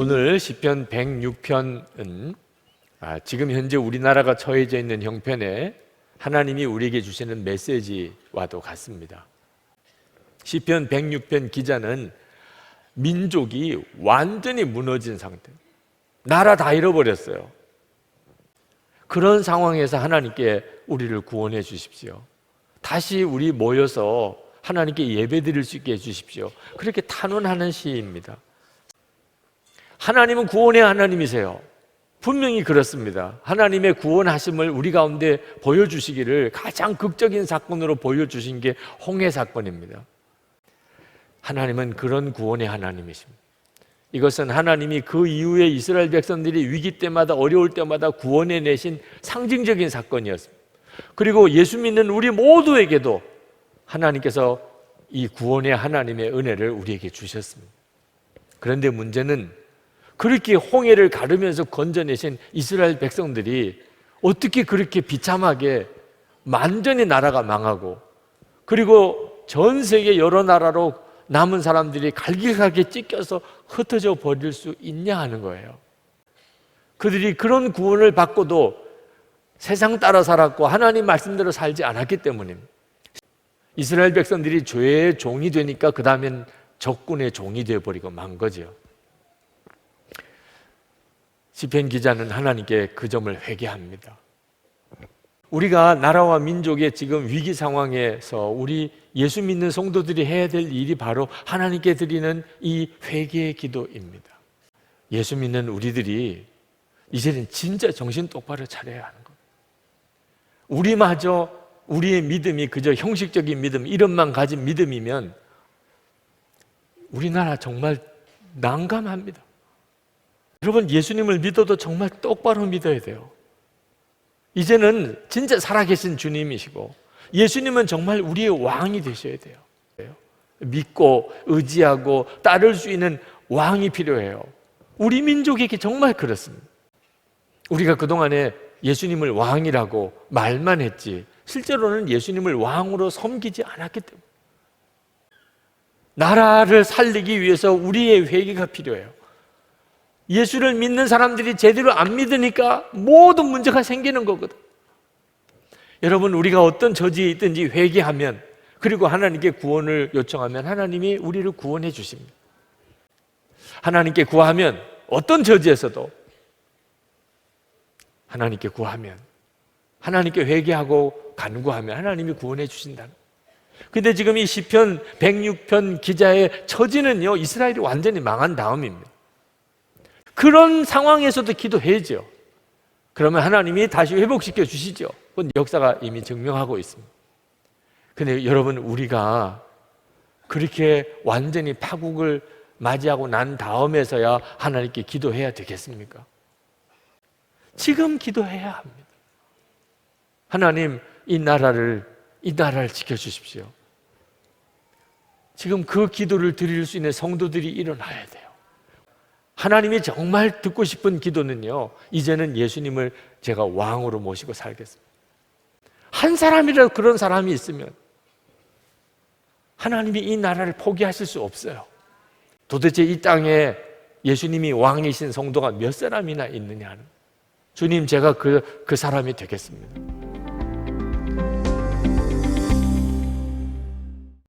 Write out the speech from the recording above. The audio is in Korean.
오늘 시편 106편은 아, 지금 현재 우리나라가 처해져 있는 형편에 하나님이 우리에게 주시는 메시지와도 같습니다. 시편 106편 기자는 민족이 완전히 무너진 상태. 나라 다 잃어버렸어요. 그런 상황에서 하나님께 우리를 구원해 주십시오. 다시 우리 모여서 하나님께 예배 드릴 수 있게 해 주십시오. 그렇게 탄원하는 시입니다. 하나님은 구원의 하나님이세요. 분명히 그렇습니다. 하나님의 구원하심을 우리 가운데 보여주시기를 가장 극적인 사건으로 보여주신 게 홍해 사건입니다. 하나님은 그런 구원의 하나님이십니다. 이것은 하나님이 그 이후에 이스라엘 백성들이 위기 때마다 어려울 때마다 구원해 내신 상징적인 사건이었습니다. 그리고 예수 믿는 우리 모두에게도 하나님께서 이 구원의 하나님의 은혜를 우리에게 주셨습니다. 그런데 문제는 그렇게 홍해를 가르면서 건져내신 이스라엘 백성들이 어떻게 그렇게 비참하게 완전히 나라가 망하고 그리고 전 세계 여러 나라로 남은 사람들이 갈기갈기 찢겨서 흩어져 버릴 수 있냐 하는 거예요. 그들이 그런 구원을 받고도 세상 따라 살았고 하나님 말씀대로 살지 않았기 때문입니다. 이스라엘 백성들이 죄의 종이 되니까 그 다음엔 적군의 종이 되어버리고 만 거죠. 시편 기자는 하나님께 그 점을 회개합니다. 우리가 나라와 민족의 지금 위기 상황에서 우리 예수 믿는 성도들이 해야 될 일이 바로 하나님께 드리는 이 회개의 기도입니다. 예수 믿는 우리들이 이제는 진짜 정신 똑바로 차려야 하는 겁니다. 우리마저 우리의 믿음이 그저 형식적인 믿음, 이름만 가진 믿음이면 우리나라 정말 난감합니다. 여러분, 예수님을 믿어도 정말 똑바로 믿어야 돼요. 이제는 진짜 살아계신 주님이시고, 예수님은 정말 우리의 왕이 되셔야 돼요. 믿고 의지하고 따를 수 있는 왕이 필요해요. 우리 민족에게 정말 그렇습니다. 우리가 그동안에 예수님을 왕이라고 말만 했지, 실제로는 예수님을 왕으로 섬기지 않았기 때문에. 나라를 살리기 위해서 우리의 회개가 필요해요. 예수를 믿는 사람들이 제대로 안 믿으니까 모든 문제가 생기는 거거든. 여러분, 우리가 어떤 저지에 있든지 회개하면, 그리고 하나님께 구원을 요청하면 하나님이 우리를 구원해 주십니다. 하나님께 구하면 어떤 저지에서도 하나님께 구하면, 하나님께 회개하고 간구하면 하나님이 구원해 주신다는. 근데 지금 이 시편 106편 기자의 처지는요, 이스라엘이 완전히 망한 다음입니다. 그런 상황에서도 기도해야죠. 그러면 하나님이 다시 회복시켜 주시죠. 그건 역사가 이미 증명하고 있습니다. 근데 여러분, 우리가 그렇게 완전히 파국을 맞이하고 난 다음에서야 하나님께 기도해야 되겠습니까? 지금 기도해야 합니다. 하나님, 이 나라를, 이 나라를 지켜주십시오. 지금 그 기도를 드릴 수 있는 성도들이 일어나야 돼요. 하나님이 정말 듣고 싶은 기도는요, 이제는 예수님을 제가 왕으로 모시고 살겠습니다. 한 사람이라도 그런 사람이 있으면 하나님이 이 나라를 포기하실 수 없어요. 도대체 이 땅에 예수님이 왕이신 성도가 몇 사람이나 있느냐는 주님, 제가 그, 그 사람이 되겠습니다.